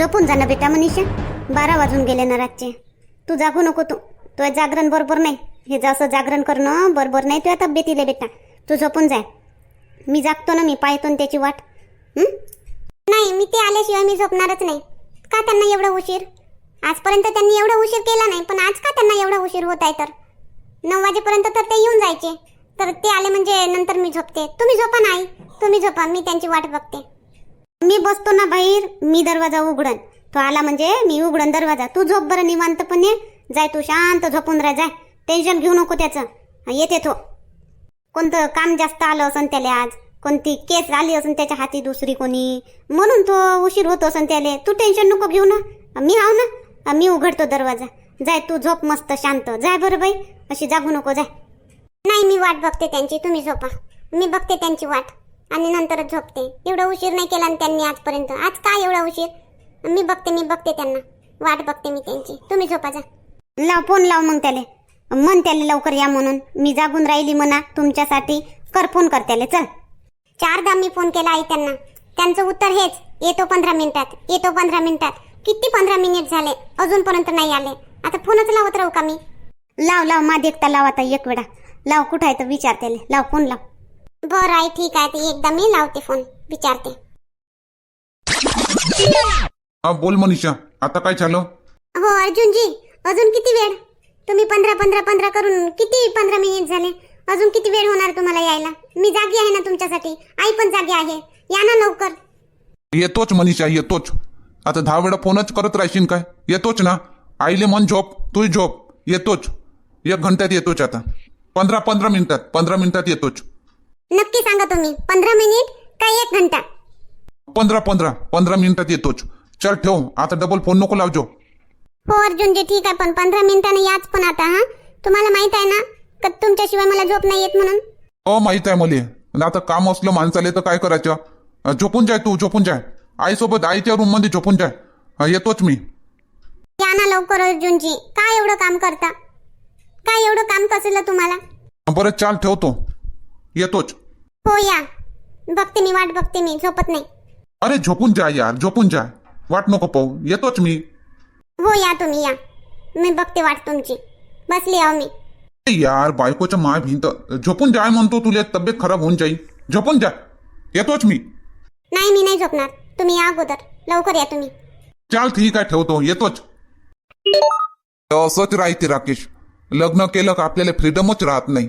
झोपून जा ना बेटा मनीषा. बारा वाजून गेले ना रातचे. तू जागू नको तू. तो जागरण बरोबर नाही. हे जसं जागरण करणं बरोबर नाही तुझ्या तब्येतीला बेटा. तू झोपून जाय मी जागतो ना मी पाहतो ना त्याची वाट. नाही मी ते आल्याशिवाय मी झोपणारच नाही. का त्यांना एवढा उशीर? आजपर्यंत त्यांनी एवढा उशीर केला नाही पण आज का त्यांना एवढा उशीर होत आहे तर? नऊ वाजेपर्यंत तर ते येऊन जायचे. तर ते आले म्हणजे नंतर मी झोपते. तुम्ही झोपा नाही तुम्ही झोपा मी त्यांची वाट बघते. मी बसतो ना बाहेर मी दरवाजा उघडन. तो आला म्हणजे मी उघडन दरवाजा. तू झोप बरं निवांतपणे. जाय तू शांत झोपून राह जाय. टेन्शन घेऊ नको त्याचं. येते तो. कोणतं काम जास्त आलं असन त्याला आज? कोणती केस आली असन त्याच्या हाती दुसरी कोणी? म्हणून तो उशीर होतो असन त्याला. तू टेन्शन नको घेऊ ना. मी आव ना. मी उघडतो दरवाजा. जाय तू झोप मस्त शांत. जाय बरं बाई. अशी जागू नको जाय. नाही मी वाट बघते त्यांची. तुम्ही झोपा. मी बघते त्यांची वाट. आणि नंतरच झोपते. एवढा उशीर नाही केला त्यांनी आजपर्यंत. आज काय एवढा उशीर? मी बघते मी बघते त्यांना. वाट बघते मी त्यांची. तुम्ही झोपा जा. लाव फोन लाव मग त्याले. मन त्याले लवकर या म्हणून. मी जागून राहिली म्हणा तुमच्यासाठी. कर फोन कर त्याले. चल. चारदा मी फोन केला आई त्यांना. त्यांचं उत्तर हेच. येतो पंधरा मिनिटात. येतो पंधरा मिनिटात. किती पंधरा मिनिट झाले? अजूनपर्यंत नाही आले. आता फोनच लावत राहू का मी? लाव लाव. मा देखता लाव आता एक वेळा. लाव कुठं आहे तर विचार त्याले. लाव फोन लाव. बरं आई ठीक आहे. ते एकदा मी लावते फोन विचारते. हा बोल मनीषा. आता काय झालं? हो अर्जुनजी अजून किती वेळ? तुम्ही पंधरा पंधरा पंधरा करून किती पंधरा मिनिट झाले? अजून किती वेळ होणार तुम्हाला यायला? मी जागी आहे ना तुमच्यासाठी. आई पण जागी आहे. या ना लवकर. येतोच मनीषा येतोच. आता दहा वेळा फोनच करत राहशील काय? येतोच ना. आईले मन झोप तू झोप. येतोच. एक घंट्यात येतोच आता. पंधरा पंधरा मिनिटात पंधरा मिनिटात येतोच. नक्की सांगा तुम्ही. पंधरा मिनिट का एक घंटा? पंधरा पंधरा. पंधरा मिनिटात येतोच. चल ठेव. आता डबल फोन नको लावजो. हो अर्जुनजी ठीक आहे पण पंधरा मिनिटांनी याच पण आता हा? तुम्हाला माहीत आहे ना? का तुमच्याशिवाय मला झोप नाही येत म्हणून? हो माहीत आहे मले. आता काम असलं माणसाले तर काय करायचं? अं, झोपून जाय तू झोपून जाय. आईसोबत आईच्या रूममध्ये झोपून जाय. अं, येतोच मी. या ना लवकर अर्जुनजी काय एवढं काम करता? काय एवढं काम कसलं तुम्हाला? बरं चाल ठेवतो. येतोच. हो या बघते मी वाट बघते मी झोपत नाही. अरे झोपून जाय यार झोपून जाय वाट नको पाहू येतोच मी. हो या तुम्ही या. मी बघते वाट तुमची. बसली आहो मी. ए यार बायकोच्या माय भिंत. झोपून जाय म्हणतो तुला तब्येत खराब होऊन जाईल. झोपून जा. येतोच मी. नाही मी नाही झोपणार. तुम्ही या अगोदर. लवकर या तुम्ही. चाल ठीक आहे ठेवतो. येतोच. असंच राहते राकेश. लग्न केलं का आपल्याला फ्रीडमच राहत नाही.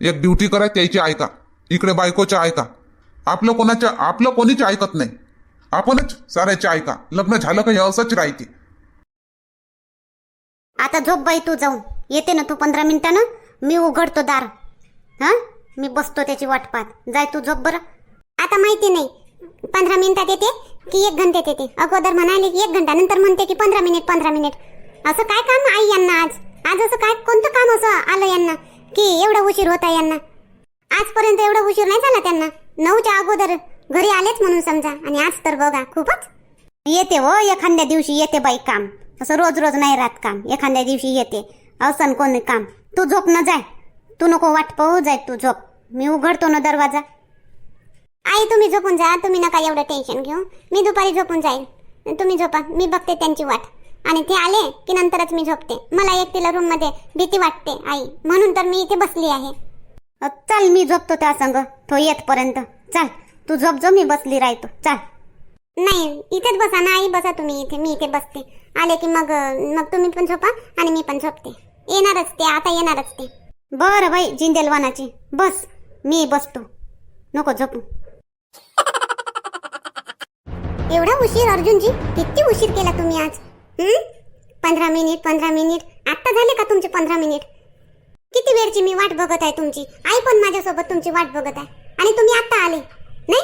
एक ड्युटी कराय त्याची ऐका. इकडे बायकोच्या ऐका. आपलं कोणाच्या आपलं कोणीच ऐकत नाही. आपणच साऱ्याचे ऐका. लग्न झालं का हे असंच राहते. आता झोप बाई तू जाऊन. येते ना तू पंधरा मिनिटानं? मी उघडतो दार. हा? मी बसतो त्याची वाट पाहत जाय तू झोप बरं. आता माहिती नाही. पंधरा मिनिटात येते की एक घंट्यात येते? अगोदर म्हणाले की एक घंटा नंतर म्हणते की पंधरा मिनिट पंधरा मिनिट. असं काय काम आई यांना आज? आज असं काय कोणतं काम असं आलं यांना? की एवढा उशीर होता यांना? आजपर्यंत एवढा उशीर नाही झाला त्यांना. नऊच्या अगोदर घरी आलेच म्हणून समजा. आणि आज तर बघा खूपच. येते हो एखाद्या दिवशी येते बाई काम. असं रोज रोज नाही राहत काम. एखाद्या दिवशी येते. असन कोणी काम. तू झोप न जाय. तू नको वाट पाहू जाय तू झोप. मी उघडतो ना दरवाजा. आई तुम्ही झोपून जा. तुम्ही नका एवढं टेन्शन घेऊ. मी दुपारी झोपून जाईल. तुम्ही झोपा. मी बघते त्यांची वाट. आणि ते आले की नंतरच मी झोपते. मला एकटीला रूममध्ये भीती वाटते आई. म्हणून तर मी इथे बसली आहे. चल मी झोपतो त्या संग. तो येतपर्यंत. चल तू झोप जो मी बसली राहतो. चल. नाही इथेच बसा ना आई बसा तुम्ही इथे मी इथे बसते. आले की मग मग तुम्ही पण झोपा आणि मी पण झोपते. येणारच ते आता येणारच ते. बरं बाई जिंदेलवानाची. बस मी बसतो. नको झोपू. एवढा उशीर अर्जुनजी? किती उशीर केला तुम्ही आज? पंधरा मिनिट पंधरा मिनिट. आत्ता झाले का तुमचे पंधरा मिनिट? किती वेळची मी वाट बघत आहे तुमची? आई पण माझ्यासोबत तुमची वाट बघत आहे. आणि तुम्ही आत्ता आले नाही?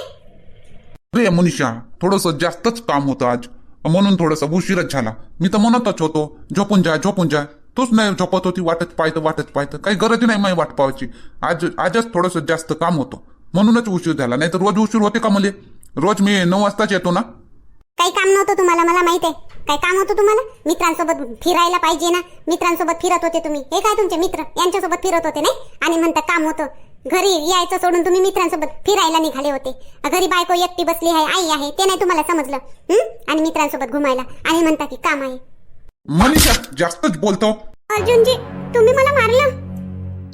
रे मनीषा थोडस जास्तच काम होतं आज. म्हणून थोडस उशीरच झाला. मी तर म्हणतच होतो झोपून जा झोपून जा. तूच नाही झोपत होती वाटत पाहतं वाटत पाहतं. काही गरज नाही माझी वाट पाहायची. आज आजच थोडस जास्त काम होतं. म्हणूनच उशीर झाला. नाही तर रोज उशीर होते का मले? रोज मी नऊ वाजताच येतो ना? काही काम नव्हतं तुम्हाला मला माहीत आहे. काही काम होतं तुम्हाला? मित्रांसोबत फिरायला पाहिजे ना? मित्रांसोबत फिरत होते तुम्ही. हे काय तुमचे मित्र? यांच्यासोबत फिरत होते नाही? आणि म्हणता काम होतं. घरी यायचं सोडून तुम्ही मित्रांसोबत फिरायला निघाले होते. घरी बायको एकटी बसली आहे आई आहे ते नाही तुम्हाला समजलं? आणि मित्रांसोबत घुमायला. आणि म्हणता की काम आहे. मनीषा जास्तच बोलतो. अर्जुनजी तुम्ही मला मारलं?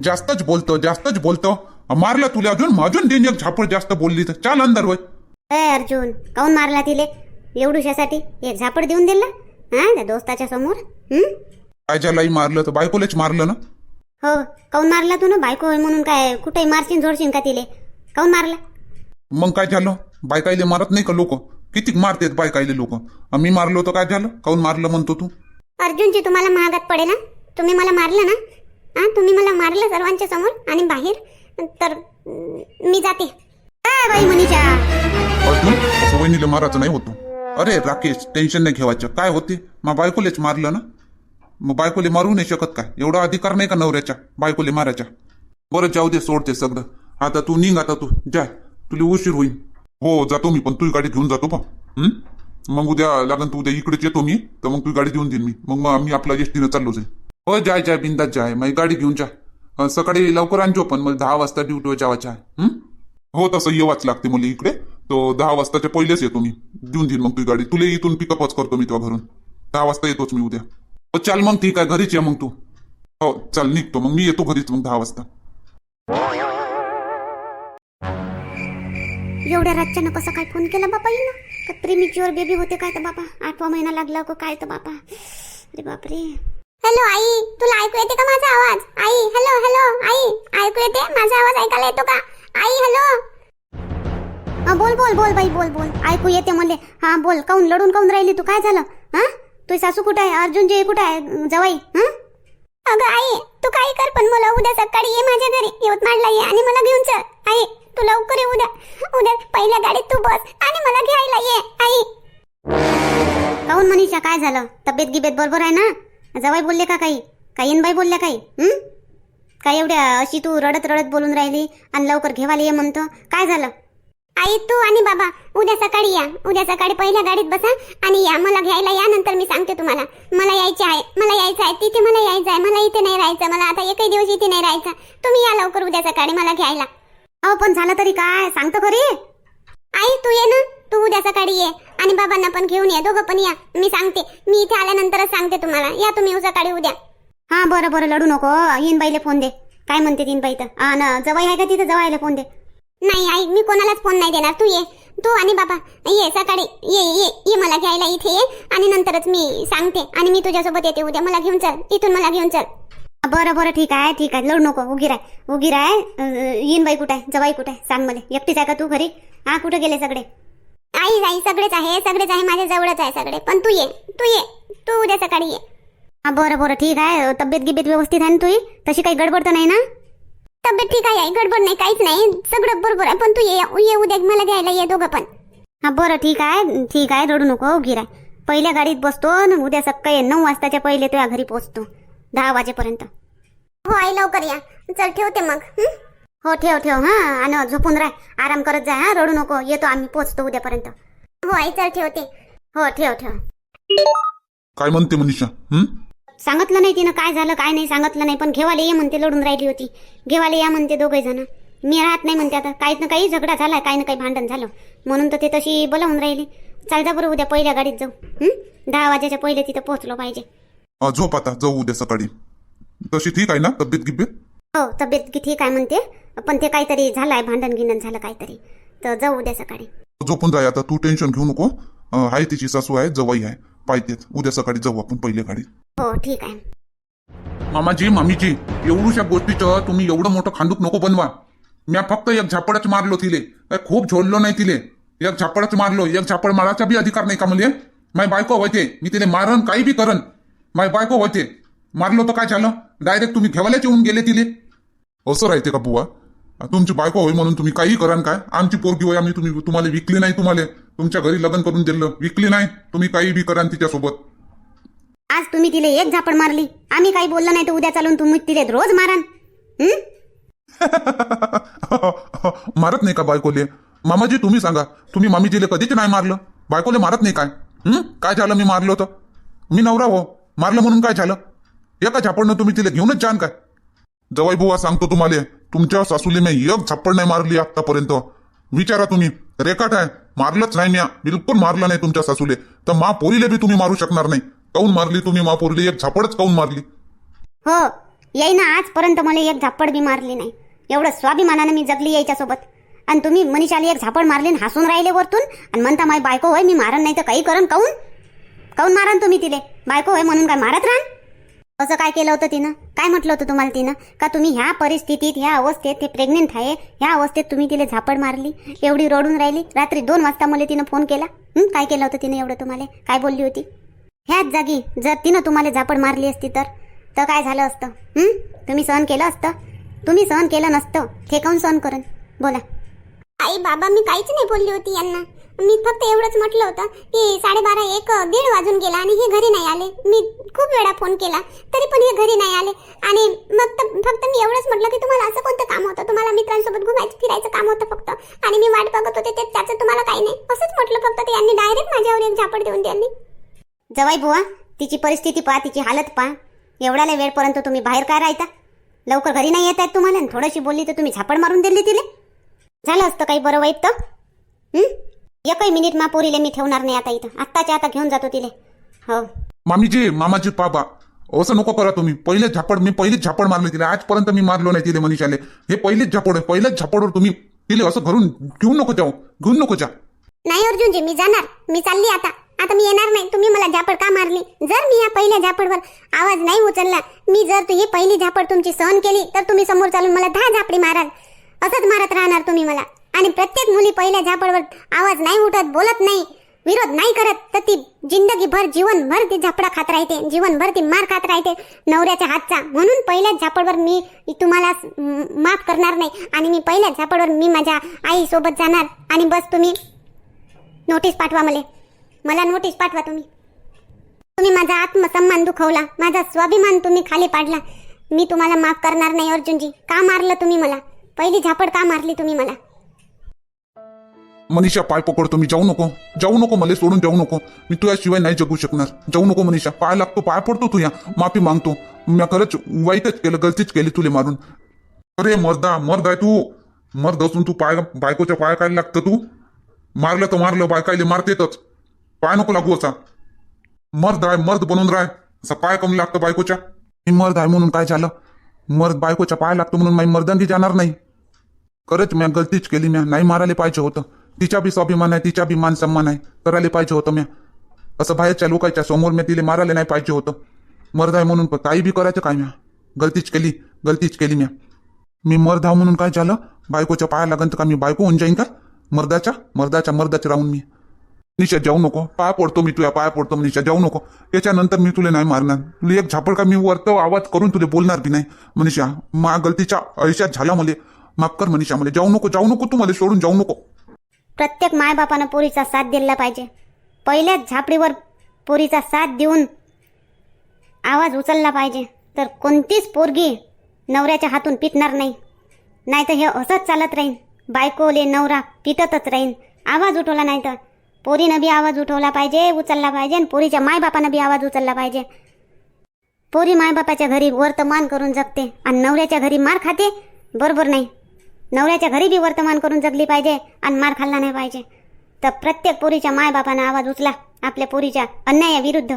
जास्तच बोलतो जास्तच बोलतो. मारलं तुला अजून? अजून एक झापड जास्त बोलली तर. चाल अंदर वय अर्जुन काऊन मारला तिले? एवढूशासाठी एक झापड देऊन दिला हा त्या दोस्ताच्या समोर हं? काय ज्यालाही मारलं तर बायकोलेच मारलं ना? हो काऊन मारला तू ना? बायको होय म्हणून काय कुठेही मारशील झोडशील का तिले? काऊन मारला? मग काय झालं? बायकाईले मारत नाही का लोक? किती मारतेत बायकाईले लोक? मी मारलो तर काय झालं? काऊन मारलं म्हणतो तू? अर्जुनजी तुम्हाला महागात पडेल ना तुम्ही मला मारलं ना? हा तुम्ही मला मारलं सर्वांच्या समोर आणि बाहेर? तर अं, मी जाते. ए बाई मनीषा. अर्जुन असं वहिनीला मारायचं नाही होतो अरे राकेश टेन्शन नाही घेवायचं काय होते? मग बायकोलेच मारलं ना? मग बायकोले मारू नाही शकत काय? एवढा अधिकार नाही का नवऱ्याच्या बायकोले मारायच्या बरं जाऊ दे सोडते सगळं. आता तू निघ आता तू. जा. तुला उशीर होईल. हो जातो मी पण तुझी गाडी घेऊन जातो बा मग उद्या लागन तू उद्या इकडेच येतो मी तर मग तुझी गाडी देऊन देईन मी. मग मग आम्ही आपला एसटीनं चाललो जाईल हो जाय जाय बिंदात जाय मग गाडी घेऊन जा. सकाळी लवकर आणजो पण मला दहा वाजता ड्युटीवर जावायच्या आहे. हो? तसं येवाच लागते मला इकडे. तो दहा वाजताच्या पहिलेच येतो मी. देऊन देईन मग तुझी गाडी. तुला इथून पिकअपच करतो मी तुझ्या घरून. दहा वाजता येतोच मी उद्या. हो चाल मग ठीक आहे. घरीच ये मग तू. हो चाल निघतो मग. मी येतो घरीच मग दहा वाजता. एवढ्या रातच्यानं कसं काय फोन केला बापा येईन का प्रीमिच्युअर बेबी होते काय तर बापा? आठवा महिना लागला को काय तर बापा? अरे बापरे. हॅलो आई. तुला ऐकू येते का माझा आवाज? आई हॅलो हॅलो आई ऐकू येते? माझा आवाज ऐकायला येतो का? आई हॅलो हा बोल बोल बोल बाई बोल बोल. ऐकू येते म्हणले. हा बोल. काऊन लढून काऊन राहिली तू? काय झालं? हा? तुझी सासू कुठं आहे? अर्जुनजी कुठं आहे? जवाई? हा? अगं आई तू काही कर पण मला उद्या सकाळी ये माझ्या घरी. यवतमाळला ये आणि मला घेऊन चल. आई तू लवकर ये उद्या. उद्या पहिल्या गाडीत तू बस आणि मला घ्यायला ये आई. काऊन मनीषा काय झालं? तब्येत गिबेत बरोबर आहे ना? जवाई बोलले का काही? काही बाई बोलल्या काही? हं? काय एवढ्या अशी तू रडत रडत बोलून राहिली आणि लवकर घेवायला ये म्हणतो? काय झालं? आई तू आणि बाबा उद्या सकाळी या. उद्या सकाळी पहिल्या गाडीत बसा आणि या. मला घ्यायला या नंतर मी सांगते तुम्हाला. मला यायचे आहे. मला यायचं आहे. तिथे मला यायचं आहे. मला इथे नाही राहायचं. मला आता एकही दिवस इथे नाही राहायचं. तुम्ही या लवकर उद्या सकाळी मला घ्यायला. अहो पण झालं तरी काय? सांगतो खरी. आई तू ये ना. तू उद्या सकाळी ये. आणि बाबांना पण घेऊन ये. दोघं पण या. मी सांगते. मी इथे आल्यानंतरच सांगते तुम्हाला. या तुम्ही सकाळी उद्या. हा बरं बरं. लढू नको. येईन बाईले फोन दे. काय म्हणते तीन बाई तर हा ना जवाई आहे का तिथं? जवायला फोन दे. नाही आई मी कोणालाच फोन नाही देणार. तू ये. तू आणि बाबा. ये सकाळी. ये ये ये मला घ्यायला इथे ये. आणि नंतरच मी सांगते. आणि मी तुझ्यासोबत येते. उद्या मला घेऊन चल. इथून मला घेऊन चल. बरं बरं ठीक आहे ठीक आहे. लढू नको. उगी राय. उगी राय. येईन बाई कुठे आहे? जवाई कुठे आहे? सांग मला. एकटीच आहे का तू घरी? हा कुठे गेले सगळे? आई आई सगळेच आहे सगळेच आहे. माझ्या जवळच आहे सगळे. पण तू ये. तू ये. तू उद्या सकाळी ये. हा बरं बरं ठीक आहे. तब्येत गिबेत व्यवस्थित आहे ना तुही? तशी काही गडबड तर नाही ना? तब्येत ठीक आहे आई गडबड नाही काहीच नाही. सगळं बरोबर आहे. पण तू ये ये उद्या मला घ्यायला ये दोघं पण. हा बरं ठीक आहे. ठीक आहे रडू नको उगी राय पहिल्या गाडीत बसतो आणि उद्या सकाळी नऊ वाजताच्या पहिले तुझ्या घरी पोहोचतो. दहा वाजेपर्यंत. हो आई लवकर या. चल ठेवते मग हं? हो ठेव ठेव हा. आणि झोपून राह. आराम करत जा हा. रडू नको. येतो आम्ही पोचतो उद्यापर्यंत. हो आई चल ठेवते. हो ठेव ठेव. काय म्हणते मनीषा हं? सांगितलं नाही तिनं काय झालं काय नाही सांगितलं नाही पण घेवाले ये म्हणते लढून राहिली होती. घेवाले या म्हणते दोघे जण. मी राहत नाही म्हणते आता. काही ना काही झगडा झालाय काही ना काही भांडण झालं. म्हणून तर ते तशी बोलावून राहिली. चाल जा बरं उद्या पहिल्या गाडीत जाऊ? दहा वाजेच्या पहिले तिथं पोहोचलो पाहिजे. झोप आता जाऊ उद्या सकाळी. तशी ठीक आहे ना तब्येत गिब्येत? हो तब्येत ठीक आहे म्हणते. पण ते काहीतरी झालंय भांडण गिंडण झालं काहीतरी. तर जाऊ उद्या सकाळी. झोपून जाय आता. तू टेन्शन घेऊ नको. आहे तिची सासू आहे जवाई आहे. पाहिजेत उद्या सकाळी जाऊ आपण पहिल्या गाडीत. हो ठीक आहे. मामाजी मामीजी एवढूशा गोष्टीचं तुम्ही एवढं मोठं खांदूक नको बनवा. म्या फक्त एक झापडच मारलो तिले. काय खूप झोडलो नाही तिले. एक झापडच मारलो. एक झापड मारायचा बी अधिकार नाही का म्हणजे माय बायको होते मी तिले मारन काही बी करन. माय बायको होते मारलो तर काय झालं? डायरेक्ट तुम्ही घेवायलाच येऊन गेले तिले. असं राहते का बुवा? तुमची बायको होय म्हणून तुम्ही काही करान काय? आमची पोरगी होय आम्ही तुम्ही तुम्हाला विकली नाही तुम्हाला. तुमच्या घरी लग्न करून दिलं. विकली नाही. तुम्ही काही बी करान तिच्यासोबत. आज तुम्ही तिले एक झापड मारली. आम्ही काही बोललं नाही तर उद्या चालून तुम्ही तिले रोज मारान. हं? मारत नाही का बायकोले? मामाजी तुम्ही सांगा. तुम्ही मामीजीले कधीच नाही मारलं. बायकोले मारत नाही काय? हं? काय झालं? मी मारलो तर? मी नवरा हो. मारलं म्हणून काय झालं? एका झापडनं तुम्ही तिला घेऊनच जाण काय? जवाई बुवा सांगतो तुम्हाला तुमच्या सासूले मी एक झापड नाही मारली आतापर्यंत विचारा तुम्ही. रेखाट आहे. मारलंच नाही म्या. बिलकुल मारलं नाही तुमच्या सासूले. तर मा पोरीले बी तुम्ही मारू शकणार नाही. काऊन मारली तुम्ही मा एक झापडच काऊन मारली? हो येई ना आजपर्यंत मला एक झापड बी मारली नाही. एवढं स्वाभिमानानं मी जगली याच्यासोबत. आणि तुम्ही मनीषाली एक झापड मारली हसून राहिले वरतून? आणि म्हणता माय बायको होय मी मारन नाही तर काही करण काऊन? काऊन मारन तुम्ही तिले? बायको होय म्हणून काय मारत राहा असं काय केलं होतं तिनं? काय म्हटलं होतं तुम्हाला तिनं? का तुम्ही ह्या परिस्थितीत ह्या अवस्थेत ते प्रेग्नेंट आहे ह्या अवस्थेत तुम्ही तिला झापड मारली? एवढी रडून राहिली? रात्री दोन वाजता मला तिनं फोन केला. काय केलं होतं तिने एवढं तुम्हाला? काय बोलली होती? ह्याच जागी जर तिनं तुम्हाला झापड मारली असती तर तर काय झालं असतं? हं? तुम्ही सहन केलं असतं? तुम्ही सहन केलं नसतं. हे काऊन सहन करून? बोला. आई बाबा मी काहीच नाही बोलली होती यांना. मी फक्त एवढंच म्हटलं होतं की साडेबारा एक दीड वाजून गेला आणि हे घरी नाही आले. मी खूप वेळा फोन केला तरी पण हे घरी नाही आले. आणि मग तर फक्त मी एवढंच म्हटलं की तुम्हाला असं कोणतं काम होतं? तुम्हाला मित्रांसोबत घुमायचं फिरायचं काम होतं फक्त? आणि मी वाट बघत होते ते त्याचं तुम्हाला काही नाही. असंच म्हटलं फक्त ते यांनी डायरेक्ट माझ्यावर एक झापड देऊन त्यांनी. जवाई बुवा तिची परिस्थिती पहा तिची हालत पहा. एवढ्याला वेळपर्यंत तुम्ही बाहेर काय राहता? लवकर घरी नाही येत आहेत तुम्हाला आणि थोडीशी बोलली तर तुम्ही झापड मारून दिली तिले? झालं असतं काही बरं वाईट तर? एकही मिनिट मा पोरीले मी ठेवणार नाही आता इथं. आत्ताच्या आता घेऊन जातो तिले. हो. मामीजी मामाजी पाबा. असं नको करा तुम्ही. पहिलेच झापड मी पहिलीच झापड मारली तिला. आजपर्यंत मी मारलो नाही तिले मनीषाले. हे पहिलेच झापड आहे. पहिल्याच झापडवर तुम्ही तिले असं घरून घेऊन नको जाऊ. घेऊन नको जा. नाही अर्जुनजी मी जाणार. मी चालली आता. आता मी येणार नाही. तुम्ही मला झापड का मारली? जर मी या पहिल्या झापडवर आवाज नाही उचलला मी जर तू ही पहिली झापड तुमची सहन केली तर तुम्ही समोर चालून मला दहा झापडी माराल. असंच मारत राहणार तुम्ही मला. आणि प्रत्येक मुली पहिल्या झापडवर आवाज नाही उठत बोलत नाही विरोध नाही करत तर ती जिंदगीभर जीवनभर ती झापडा खात राहते जीवनभर ती मार खात राहते नवऱ्याच्या हातचा. म्हणून पहिल्याच झापडवर मी तुम्हाला माफ करणार नाही. आणि मी पहिल्याच झापडवर मी माझ्या आईसोबत जाणार. आणि बस तुम्ही नोटीस पाठवा मला. मला नोटीस पाठवा तुम्ही. तुम्ही माझा आत्मसन्मान दुखवला माझा स्वाभिमान तुम्ही खाली पाडला. मी तुम्हाला माफ करणार नाही अर्जुनजी. का मारलं तुम्ही मला? पहिली झापड का मारली तुम्ही मला? मनीषा पाय पकड मी जाऊ नको. जाऊ नको मला सोडून जाऊ नको. मी तुझ्याशिवाय नाही जगू शकणार. जाऊ नको मनीषा. पाय लागतो पाय पडतो तुझ्या. माफी मागतो. मी खरंच वाईटच केलं गलतीच केली तुले मारून. अरे मर्दा मर्द आहे तू. मर्द असून तू पाय बायकोच्या पाय काय लागतं तू. मारलं तर मारलं बायकायले मारतेतच. पाय नको लागू असा. मर्द आहे मर्द बनून राह. असं पाय कमी लागतं बायकोच्या. मी मर्द आहे म्हणून काय झालं? मर्द बायकोच्या पाय लागतो म्हणून माझी मर्दांगी जाणार नाही. खरंच म्या गलतीच केली म्या. नाही मारायला पाहिजे होतं. तिच्या बी स्वाभिमान आहे तिच्या बी मान सन्मान आहे. करायला पाहिजे होतं म्या. असं बाहेरच्या लोकांच्या समोर मी तिला मारायला नाही पाहिजे होतं. मर्द आहे म्हणून पण काही बी करायचं काय म्या? गलतीच केली गलतीच केली म्या. मी मर्द आहे म्हणून काय झालं? बायकोच्या पाया लागन तर का मी बायको होऊन जाईन का? मर्दाच्या? मर्दाच्या मर्दाच्या राहून मी. निशा जाऊ नको. पाय पडतो मी तुझ्या पाय पडतो निशा जाऊ नको. त्याच्यानंतर मी तुला नाही मारणार. तुला एक झापड का मी वरतो आवाज करून तुला बोलणार बी नाही. मनीषा मा गलतीच्या आयुष्यात झाला मला. माफ कर मनीषा मला. जाऊ नको जाऊ नको तू मला सोडून जाऊ नको. प्रत्येक मायबापानं पोरीचा साथ दिला पाहिजे. पहिल्याच झापडीवर पोरीचा साथ देऊन आवाज उचलला पाहिजे. तर कोणतीच पोरगी नवऱ्याच्या हातून पिटणार नाही. नाही तर हे असंच चालत राहीन. बायकोले नवरा पिटतच राहीन. आवाज उठवला नाही तर पोरीनं बी आवाज उठवला पाहिजे उचलला पाहिजे आणि पोरीच्या मायबापानं बी आवाज उचलला पाहिजे. पोरी मायबापाच्या घरी वर्तमान करून जगते आणि नवऱ्याच्या घरी मार खाते बरोबर नाही. नवऱ्याच्या घरी बी वर्तमान करून जगली पाहिजे आणि मार खाल्ला नाही पाहिजे. तर प्रत्येक पोरीच्या मायबापानं आवाज उचला आपल्या पोरीच्या अन्यायाविरुद्ध.